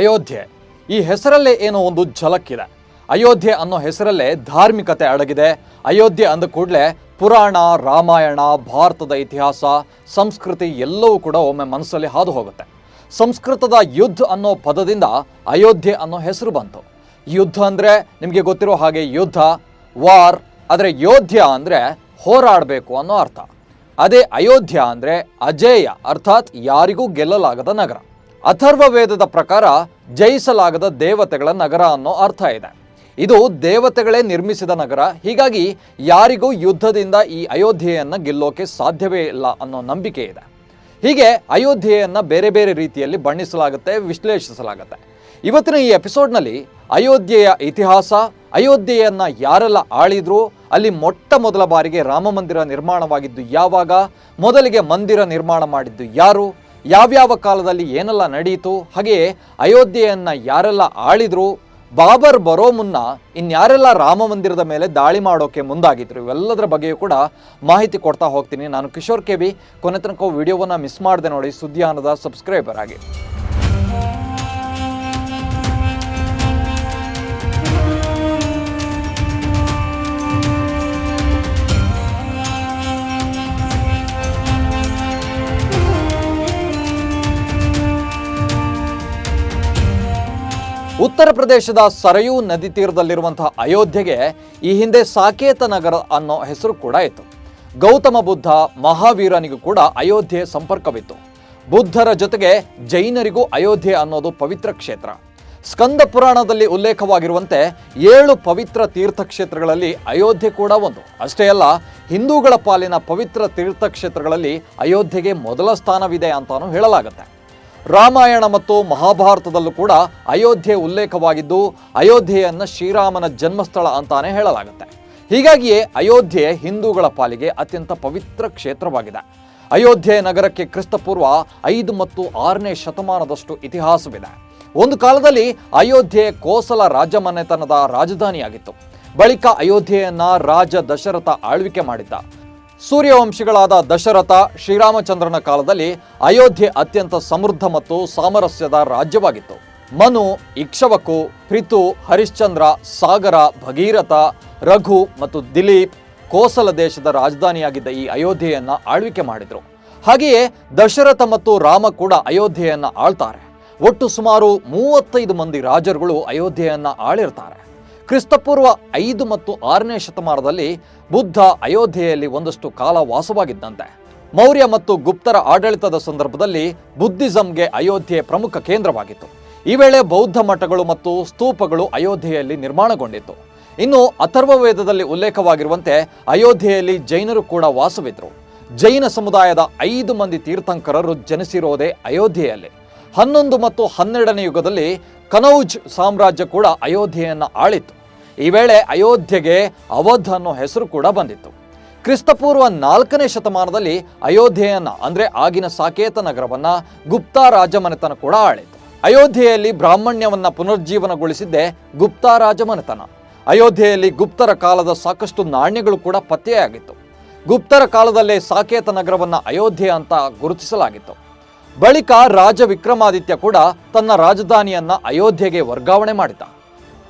ಅಯೋಧ್ಯೆ. ಈ ಹೆಸರಲ್ಲೇ ಏನೋ ಒಂದು ಝಲಕ್ಕಿದೆ. ಅಯೋಧ್ಯೆ ಅನ್ನೋ ಹೆಸರಲ್ಲೇ ಧಾರ್ಮಿಕತೆ ಅಡಗಿದೆ. ಅಯೋಧ್ಯೆ ಅಂದ ಕೂಡಲೇ ಪುರಾಣ, ರಾಮಾಯಣ, ಭಾರತದ ಇತಿಹಾಸ, ಸಂಸ್ಕೃತಿ ಎಲ್ಲವೂ ಕೂಡ ಒಮ್ಮೆ ಮನಸ್ಸಲ್ಲಿ ಹಾದು ಹೋಗುತ್ತೆ. ಸಂಸ್ಕೃತದ ಯುದ್ಧ ಅನ್ನೋ ಪದದಿಂದ ಅಯೋಧ್ಯೆ ಅನ್ನೋ ಹೆಸರು ಬಂತು. ಯುದ್ಧ ಅಂದರೆ ನಿಮಗೆ ಗೊತ್ತಿರೋ ಹಾಗೆ ಯುದ್ಧ, ವಾರ್, ಆದರೆ ಯೋಧ್ಯ ಅಂದರೆ ಹೋರಾಡಬೇಕು ಅನ್ನೋ ಅರ್ಥ. ಅದೇ ಅಯೋಧ್ಯ ಅಂದರೆ ಅಜೇಯ, ಅರ್ಥಾತ್ ಯಾರಿಗೂ ಗೆಲ್ಲಲಾಗದ ನಗರ. ಅಥರ್ವ ವೇದದ ಪ್ರಕಾರ ಜಯಿಸಲಾಗದ ದೇವತೆಗಳ ನಗರ ಅನ್ನೋ ಅರ್ಥ ಇದೆ. ಇದು ದೇವತೆಗಳೇ ನಿರ್ಮಿಸಿದ ನಗರ. ಹೀಗಾಗಿ ಯಾರಿಗೂ ಯುದ್ಧದಿಂದ ಈ ಅಯೋಧ್ಯೆಯನ್ನು ಗೆಲ್ಲೋಕೆ ಸಾಧ್ಯವೇ ಇಲ್ಲ ಅನ್ನೋ ನಂಬಿಕೆ ಇದೆ. ಹೀಗೆ ಅಯೋಧ್ಯೆಯನ್ನು ಬೇರೆ ಬೇರೆ ರೀತಿಯಲ್ಲಿ ಬಣ್ಣಿಸಲಾಗುತ್ತೆ, ವಿಶ್ಲೇಷಿಸಲಾಗುತ್ತೆ. ಇವತ್ತಿನ ಈ ಎಪಿಸೋಡ್ನಲ್ಲಿ ಅಯೋಧ್ಯೆಯ ಇತಿಹಾಸ, ಅಯೋಧ್ಯೆಯನ್ನು ಯಾರೆಲ್ಲ ಆಳಿದ್ರು, ಅಲ್ಲಿ ಮೊಟ್ಟ ಮೊದಲ ಬಾರಿಗೆ ರಾಮ ಮಂದಿರ ನಿರ್ಮಾಣವಾಗಿದ್ದು ಯಾವಾಗ, ಮೊದಲಿಗೆ ಮಂದಿರ ನಿರ್ಮಾಣ ಮಾಡಿದ್ದು ಯಾರು ಯಾವ್ಯಾವ ಕಾಲದಲ್ಲಿ ಏನೆಲ್ಲ ನಡೆಯಿತು ಹಾಗೆಯೇ ಅಯೋಧ್ಯೆಯನ್ನು ಯಾರೆಲ್ಲ ಆಳಿದ್ರು, ಬಾಬರ್ ಬರೋ ಮುನ್ನ ಇನ್ಯಾರೆಲ್ಲ ರಾಮ ಮಂದಿರದ ಮೇಲೆ ದಾಳಿ ಮಾಡೋಕೆ ಮುಂದಾಗಿದ್ರು, ಇವೆಲ್ಲದರ ಬಗ್ಗೆಯೂ ಕೂಡ ಮಾಹಿತಿ ಕೊಡ್ತಾ ಹೋಗ್ತೀನಿ. ನಾನು ಕಿಶೋರ್ ಕೆ ಬಿ ಕೊನೆ ತನಕ ವಿಡಿಯೋವನ್ನು ಮಿಸ್ ಮಾಡಿದೆ ನೋಡಿ ಸುದ್ದಿಯಾನದ ಸಬ್ಸ್ಕ್ರೈಬರ್ ಆಗಿ. ಉತ್ತರ ಪ್ರದೇಶದ ಸರಯೂ ನದಿ ತೀರದಲ್ಲಿರುವಂತಹ ಅಯೋಧ್ಯೆಗೆ ಈ ಹಿಂದೆ ಸಾಕೇತ ನಗರ ಅನ್ನೋ ಹೆಸರು ಕೂಡ ಇತ್ತು. ಗೌತಮ ಬುದ್ಧ, ಮಹಾವೀರನಿಗೂ ಕೂಡ ಅಯೋಧ್ಯೆ ಸಂಪರ್ಕವಿತ್ತು. ಬುದ್ಧರ ಜೊತೆಗೆ ಜೈನರಿಗೂ ಅಯೋಧ್ಯೆ ಅನ್ನೋದು ಪವಿತ್ರ ಕ್ಷೇತ್ರ. ಸ್ಕಂದ ಪುರಾಣದಲ್ಲಿ ಉಲ್ಲೇಖವಾಗಿರುವಂತೆ ಏಳು ಪವಿತ್ರ ತೀರ್ಥಕ್ಷೇತ್ರಗಳಲ್ಲಿ ಅಯೋಧ್ಯೆ ಕೂಡ ಒಂದು. ಅಷ್ಟೇ ಅಲ್ಲ, ಹಿಂದೂಗಳ ಪಾಲಿನ ಪವಿತ್ರ ತೀರ್ಥಕ್ಷೇತ್ರಗಳಲ್ಲಿ ಅಯೋಧ್ಯೆಗೆ ಮೊದಲ ಸ್ಥಾನವಿದೆ ಅಂತಾನು ಹೇಳಲಾಗುತ್ತೆ. ರಾಮಾಯಣ ಮತ್ತು ಮಹಾಭಾರತದಲ್ಲೂ ಕೂಡ ಅಯೋಧ್ಯೆ ಉಲ್ಲೇಖವಾಗಿದ್ದು, ಅಯೋಧ್ಯೆಯನ್ನು ಶ್ರೀರಾಮನ ಜನ್ಮಸ್ಥಳ ಅಂತಾನೆ ಹೇಳಲಾಗುತ್ತೆ. ಹೀಗಾಗಿಯೇ ಅಯೋಧ್ಯೆ ಹಿಂದೂಗಳ ಪಾಲಿಗೆ ಅತ್ಯಂತ ಪವಿತ್ರ ಕ್ಷೇತ್ರವಾಗಿದೆ. ಅಯೋಧ್ಯೆ ನಗರಕ್ಕೆ ಕ್ರಿಸ್ತಪೂರ್ವ ಐದು ಮತ್ತು ಆರನೇ ಶತಮಾನದಷ್ಟು ಇತಿಹಾಸವಿದೆ. ಒಂದು ಕಾಲದಲ್ಲಿ ಅಯೋಧ್ಯೆ ಕೋಸಲ ರಾಜಮನೆತನದ ರಾಜಧಾನಿಯಾಗಿತ್ತು. ಬಳಿಕ ಅಯೋಧ್ಯೆಯನ್ನ ರಾಜ ದಶರಥ ಆಳ್ವಿಕೆ ಮಾಡಿದ್ದ. ಸೂರ್ಯವಂಶಿಗಳಾದ ದಶರಥ ಶ್ರೀರಾಮಚಂದ್ರನ ಕಾಲದಲ್ಲಿ ಅಯೋಧ್ಯೆ ಅತ್ಯಂತ ಸಮೃದ್ಧ ಮತ್ತು ಸಾಮರಸ್ಯದ ರಾಜ್ಯವಾಗಿತ್ತು. ಮನು, ಇಕ್ಷವಕು, ಪ್ರಿತು, ಹರಿಶ್ಚಂದ್ರ, ಸಾಗರ, ಭಗೀರಥ, ರಘು ಮತ್ತು ದಿಲೀಪ್ ಕೋಸಲ ದೇಶದ ರಾಜಧಾನಿಯಾಗಿದ್ದ ಈ ಅಯೋಧ್ಯೆಯನ್ನು ಆಳ್ವಿಕೆ ಮಾಡಿದರು. ಹಾಗೆಯೇ ದಶರಥ ಮತ್ತು ರಾಮ ಕೂಡ ಅಯೋಧ್ಯೆಯನ್ನು ಆಳ್ತಾರೆ. ಒಟ್ಟು ಸುಮಾರು ಮೂವತ್ತೈದು ಮಂದಿ ರಾಜರುಗಳು ಅಯೋಧ್ಯೆಯನ್ನು ಆಳಿರ್ತಾರೆ. ಕ್ರಿಸ್ತಪೂರ್ವ ಐದು ಮತ್ತು ಆರನೇ ಶತಮಾನದಲ್ಲಿ ಬುದ್ಧ ಅಯೋಧ್ಯೆಯಲ್ಲಿ ಒಂದಷ್ಟು ಕಾಲ ವಾಸವಾಗಿದ್ದಂತೆ. ಮೌರ್ಯ ಮತ್ತು ಗುಪ್ತರ ಆಡಳಿತದ ಸಂದರ್ಭದಲ್ಲಿ ಬುದ್ಧಿಸಂಗೆ ಅಯೋಧ್ಯೆ ಪ್ರಮುಖ ಕೇಂದ್ರವಾಗಿತ್ತು. ಈ ವೇಳೆ ಬೌದ್ಧ ಮಠಗಳು ಮತ್ತು ಸ್ತೂಪಗಳು ಅಯೋಧ್ಯೆಯಲ್ಲಿ ನಿರ್ಮಾಣಗೊಂಡಿತ್ತು. ಇನ್ನು ಅಥರ್ವ ವೇದದಲ್ಲಿ ಉಲ್ಲೇಖವಾಗಿರುವಂತೆ ಅಯೋಧ್ಯೆಯಲ್ಲಿ ಜೈನರು ಕೂಡ ವಾಸವಿದ್ರು. ಜೈನ ಸಮುದಾಯದ ಐದು ಮಂದಿ ತೀರ್ಥಂಕರರು ಜನಿಸಿರೋದೇ ಅಯೋಧ್ಯೆಯಲ್ಲಿ. ಹನ್ನೊಂದು ಮತ್ತು ಹನ್ನೆರಡನೇ ಯುಗದಲ್ಲಿ ಕನೌಜ್ ಸಾಮ್ರಾಜ್ಯ ಕೂಡ ಅಯೋಧ್ಯೆಯನ್ನು ಆಳಿತ್ತು. ಈ ವೇಳೆ ಅಯೋಧ್ಯೆಗೆ ಅವಧ್ ಅನ್ನೋ ಹೆಸರು ಕೂಡ ಬಂದಿತ್ತು. ಕ್ರಿಸ್ತಪೂರ್ವ ನಾಲ್ಕನೇ ಶತಮಾನದಲ್ಲಿ ಅಯೋಧ್ಯೆಯನ್ನ, ಅಂದ್ರೆ ಆಗಿನ ಸಾಕೇತ ನಗರವನ್ನ ಗುಪ್ತಾ ರಾಜಮನೆತನ ಕೂಡ ಆಳಿತು. ಅಯೋಧ್ಯೆಯಲ್ಲಿ ಬ್ರಾಹ್ಮಣ್ಯವನ್ನ ಪುನರ್ಜೀವನಗೊಳಿಸಿದ್ದೇ ಗುಪ್ತಾ ರಾಜಮನೆತನ. ಅಯೋಧ್ಯೆಯಲ್ಲಿ ಗುಪ್ತರ ಕಾಲದ ಸಾಕಷ್ಟು ನಾಣ್ಯಗಳು ಕೂಡ ಪತ್ತೆಯಾಗಿತ್ತು. ಗುಪ್ತರ ಕಾಲದಲ್ಲೇ ಸಾಕೇತ ನಗರವನ್ನ ಅಯೋಧ್ಯೆ ಅಂತ ಗುರುತಿಸಲಾಗಿತ್ತು. ಬಳಿಕ ರಾಜ ವಿಕ್ರಮಾದಿತ್ಯ ಕೂಡ ತನ್ನ ರಾಜಧಾನಿಯನ್ನ ಅಯೋಧ್ಯೆಗೆ ವರ್ಗಾವಣೆ ಮಾಡಿದ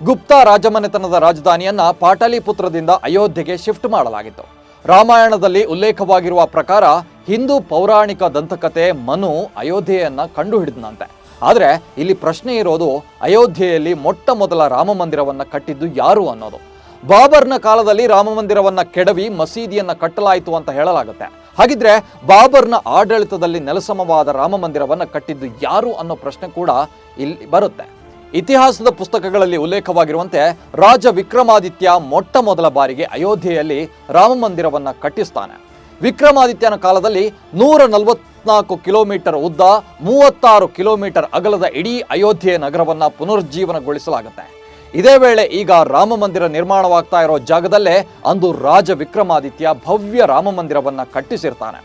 ಗುಪ್ತ ರಾಜಮನೆತನದ ರಾಜಧಾನಿಯನ್ನ ಪಾಟಲಿಪುತ್ರದಿಂದ ಅಯೋಧ್ಯೆಗೆ ಶಿಫ್ಟ್ ಮಾಡಲಾಗಿತ್ತು. ರಾಮಾಯಣದಲ್ಲಿ ಉಲ್ಲೇಖವಾಗಿರುವ ಪ್ರಕಾರ ಹಿಂದೂ ಪೌರಾಣಿಕ ದಂತಕತೆ ಮನು ಅಯೋಧ್ಯೆಯನ್ನ ಕಂಡುಹಿಡಿದನಂತೆ. ಆದರೆ ಇಲ್ಲಿ ಪ್ರಶ್ನೆ ಇರೋದು ಅಯೋಧ್ಯೆಯಲ್ಲಿ ಮೊಟ್ಟ ಮೊದಲ ರಾಮ ಮಂದಿರವನ್ನ ಕಟ್ಟಿದ್ದು ಯಾರು ಅನ್ನೋದು. ಬಾಬರ್ನ ಕಾಲದಲ್ಲಿ ರಾಮ ಮಂದಿರವನ್ನ ಕೆಡವಿ ಮಸೀದಿಯನ್ನ ಕಟ್ಟಲಾಯಿತು ಅಂತ ಹೇಳಲಾಗುತ್ತೆ. ಹಾಗಿದ್ರೆ ಬಾಬರ್ನ ಆಡಳಿತದಲ್ಲಿ ನೆಲಸಮವಾದ ರಾಮ ಮಂದಿರವನ್ನ ಕಟ್ಟಿದ್ದು ಯಾರು ಅನ್ನೋ ಪ್ರಶ್ನೆ ಕೂಡ ಇಲ್ಲಿ ಬರುತ್ತೆ. ಇತಿಹಾಸದ ಪುಸ್ತಕಗಳಲ್ಲಿ ಉಲ್ಲೇಖವಾಗಿರುವಂತೆ ರಾಜ ವಿಕ್ರಮಾದಿತ್ಯ ಮೊಟ್ಟ ಮೊದಲ ಬಾರಿಗೆ ಅಯೋಧ್ಯೆಯಲ್ಲಿ ರಾಮ ಮಂದಿರವನ್ನ ಕಟ್ಟಿಸ್ತಾನೆ. ವಿಕ್ರಮಾದಿತ್ಯನ ಕಾಲದಲ್ಲಿ ನೂರ ನಲವತ್ನಾಲ್ಕು ಕಿಲೋಮೀಟರ್ ಉದ್ದ, ಮೂವತ್ತಾರು ಕಿಲೋಮೀಟರ್ ಅಗಲದ ಇಡೀ ಅಯೋಧ್ಯೆ ನಗರವನ್ನ ಪುನರುಜ್ಜೀವನಗೊಳಿಸಲಾಗುತ್ತೆ. ಇದೇ ವೇಳೆ ಈಗ ರಾಮ ಮಂದಿರ ನಿರ್ಮಾಣವಾಗ್ತಾ ಇರೋ ಜಾಗದಲ್ಲೇ ಅಂದು ರಾಜ ವಿಕ್ರಮಾದಿತ್ಯ ಭವ್ಯ ರಾಮ ಮಂದಿರವನ್ನ ಕಟ್ಟಿಸಿರ್ತಾನೆ.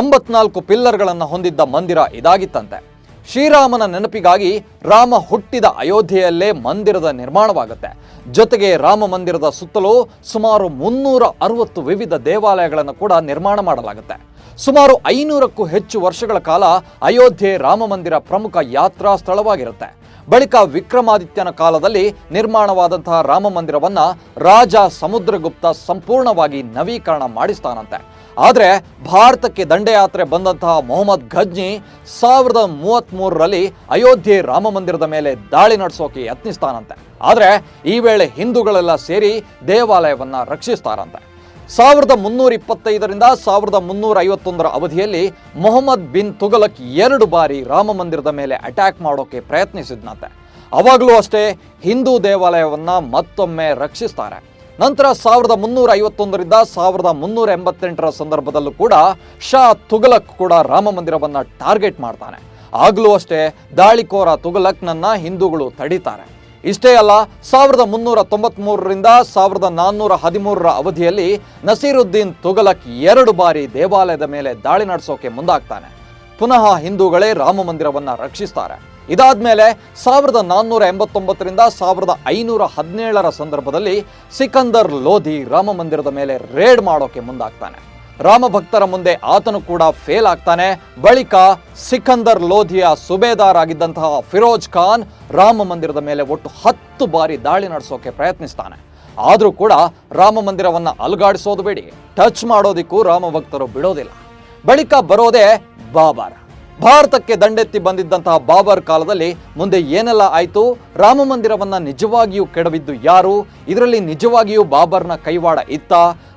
ಎಂಬತ್ನಾಲ್ಕು ಪಿಲ್ಲರ್ಗಳನ್ನು ಹೊಂದಿದ್ದ ಮಂದಿರ ಇದಾಗಿತ್ತಂತೆ. ಶ್ರೀರಾಮನ ನೆನಪಿಗಾಗಿ ರಾಮ ಹುಟ್ಟಿದ ಅಯೋಧ್ಯೆಯಲ್ಲೇ ಮಂದಿರದ ನಿರ್ಮಾಣವಾಗುತ್ತೆ. ಜೊತೆಗೆ ರಾಮ ಮಂದಿರದ ಸುತ್ತಲೂ ಸುಮಾರು ಮುನ್ನೂರ ಅರವತ್ತು ವಿವಿಧ ದೇವಾಲಯಗಳನ್ನು ಕೂಡ ನಿರ್ಮಾಣ ಮಾಡಲಾಗುತ್ತೆ. ಸುಮಾರು ಐನೂರಕ್ಕೂ ಹೆಚ್ಚು ವರ್ಷಗಳ ಕಾಲ ಅಯೋಧ್ಯೆ ರಾಮ ಮಂದಿರ ಪ್ರಮುಖ ಯಾತ್ರಾ ಸ್ಥಳವಾಗಿರುತ್ತೆ. ಬಳಿಕ ವಿಕ್ರಮಾದಿತ್ಯನ ಕಾಲದಲ್ಲಿ ನಿರ್ಮಾಣವಾದಂತಹ ರಾಮ ಮಂದಿರವನ್ನ ರಾಜ ಸಮುದ್ರಗುಪ್ತ ಸಂಪೂರ್ಣವಾಗಿ ನವೀಕರಣ ಮಾಡಿಸ್ತಾನಂತೆ. ಆದರೆ ಭಾರತಕ್ಕೆ ದಂಡಯಾತ್ರೆ ಬಂದಂತಹ ಮೊಹಮ್ಮದ್ ಘಜ್ನಿ ಸಾವಿರದ ಮೂವತ್ತ್ಮೂರರಲ್ಲಿ ಅಯೋಧ್ಯೆ ರಾಮ ಮಂದಿರದ ಮೇಲೆ ದಾಳಿ ನಡೆಸೋಕೆ ಯತ್ನಿಸ್ತಾನಂತೆ. ಆದರೆ ಈ ವೇಳೆ ಹಿಂದೂಗಳೆಲ್ಲ ಸೇರಿ ದೇವಾಲಯವನ್ನು ರಕ್ಷಿಸ್ತಾರಂತೆ. ಸಾವಿರದ ಮುನ್ನೂರ ಇಪ್ಪತ್ತೈದರಿಂದ ಸಾವಿರದ ಮುನ್ನೂರ ಐವತ್ತೊಂದರ ಅವಧಿಯಲ್ಲಿ ಮೊಹಮ್ಮದ್ ಬಿನ್ ತುಗಲಕ್ ಎರಡು ಬಾರಿ ರಾಮ ಮಂದಿರದ ಮೇಲೆ ಅಟ್ಯಾಕ್ ಮಾಡೋಕೆ ಪ್ರಯತ್ನಿಸಿದ್ನಂತೆ. ಅವಾಗಲೂ ಅಷ್ಟೇ ಹಿಂದೂ ದೇವಾಲಯವನ್ನು ಮತ್ತೊಮ್ಮೆ ರಕ್ಷಿಸ್ತಾರೆ. ನಂತರ ಸಾವಿರದ ಮುನ್ನೂರ ಐವತ್ತೊಂದರಿಂದ ಸಾವಿರದ ಮುನ್ನೂರ ಎಂಬತ್ತೆಂಟರ ಸಂದರ್ಭದಲ್ಲೂ ಕೂಡ ಶಾ ತುಗಲಕ್ ಕೂಡ ರಾಮ ಮಂದಿರವನ್ನು ಟಾರ್ಗೆಟ್ ಮಾಡ್ತಾನೆ. ಆಗಲೂ ಅಷ್ಟೇ ದಾಳಿಕೋರ ತುಗಲಕ್ನನ್ನು ಹಿಂದೂಗಳು ತಡೀತಾರೆ. ಇಷ್ಟೇ ಅಲ್ಲ, ಸಾವಿರದ ಮುನ್ನೂರ ತೊಂಬತ್ಮೂರರಿಂದ ಸಾವಿರದ ನಾನ್ನೂರ ಹದಿಮೂರರ ಅವಧಿಯಲ್ಲಿ ನಸೀರುದ್ದೀನ್ ತುಗಲಕ್ ಎರಡು ಬಾರಿ ದೇವಾಲಯದ ಮೇಲೆ ದಾಳಿ ನಡೆಸೋಕೆ ಮುಂದಾಗ್ತಾನೆ. ಪುನಃ ಹಿಂದೂಗಳೇ ರಾಮ ಮಂದಿರವನ್ನು ರಕ್ಷಿಸ್ತಾರೆ. ಇದಾದ್ಮೇಲೆ ಸಾವಿರದ ನಾನ್ನೂರ ಎಂಬತ್ತೊಂಬತ್ತರಿಂದ ಸಾವಿರದ ಐನೂರ ಹದಿನೇಳರ ಸಂದರ್ಭದಲ್ಲಿ ಸಿಕಂದರ್ ಲೋಧಿ ರಾಮ ಮಂದಿರದ ಮೇಲೆ ರೇಡ್ ಮಾಡೋಕೆ ಮುಂದಾಗ್ತಾನೆ. ರಾಮ ಭಕ್ತರ ಮುಂದೆ ಆತನು ಕೂಡ ಫೇಲ್ ಆಗ್ತಾನೆ. ಬಳಿಕ ಸಿಕಂದರ್ ಲೋಧಿಯ ಸುಬೇದಾರ್ ಆಗಿದ್ದಂತಹ ಫಿರೋಜ್ ಖಾನ್ ರಾಮ ಮಂದಿರದ ಮೇಲೆ ಒಟ್ಟು ಹತ್ತು ಬಾರಿ ದಾಳಿ ನಡೆಸೋಕೆ ಪ್ರಯತ್ನಿಸ್ತಾನೆ. ಆದರೂ ಕೂಡ ರಾಮ ಮಂದಿರವನ್ನು ಅಲುಗಾಡಿಸೋದು ಬೇಡಿ. ಟಚ್ ಮಾಡೋದಿಕ್ಕೂ ರಾಮ ಭಕ್ತರು ಬಿಡೋದಿಲ್ಲ. ಬಳಿಕ ಬರೋದೇ ಬಾಬರ್. ಭಾರತಕ್ಕೆ ದಂಡೆತ್ತಿ ಬಂದಿದ್ದಂತಹ ಬಾಬರ್ ಕಾಲದಲ್ಲಿ ಮುಂದೆ ಏನೆಲ್ಲ ಆಯಿತು? ರಾಮ ಮಂದಿರವನ್ನು ನಿಜವಾಗಿಯೂ ಕೆಡವಿದ್ದು ಯಾರು? ಇದರಲ್ಲಿ ನಿಜವಾಗಿಯೂ ಬಾಬರ್ನ ಕೈವಾಡ ಇತ್ತ?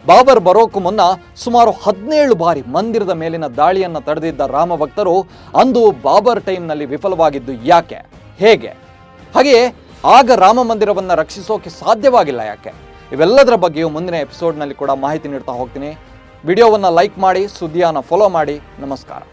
ಬಾಬರ್ ಬರೋಕು ಮುನ್ನ ಸುಮಾರು ಹದಿನೇಳು ಬಾರಿ ಮಂದಿರದ ಮೇಲಿನ ದಾಳಿಯನ್ನು ತಡೆದಿದ್ದ ರಾಮ ಭಕ್ತರು ಅಂದು ಬಾಬರ್ ಟೈಮ್ನಲ್ಲಿ ವಿಫಲವಾಗಿದ್ದು ಯಾಕೆ? ಹೇಗೆ? ಹಾಗೆಯೇ ಆಗ ರಾಮ ಮಂದಿರವನ್ನು ರಕ್ಷಿಸೋಕೆ ಸಾಧ್ಯವಾಗಿಲ್ಲ ಯಾಕೆ? ಇವೆಲ್ಲದರ ಬಗ್ಗೆಯೂ ಮುಂದಿನ ಎಪಿಸೋಡ್ನಲ್ಲಿ ಕೂಡ ಮಾಹಿತಿ ನೀಡ್ತಾ ಹೋಗ್ತೀನಿ. ವಿಡಿಯೋವನ್ನು ಲೈಕ್ ಮಾಡಿ, ಸುದ್ದಿಯನ್ನು ಫಾಲೋ ಮಾಡಿ. ನಮಸ್ಕಾರ.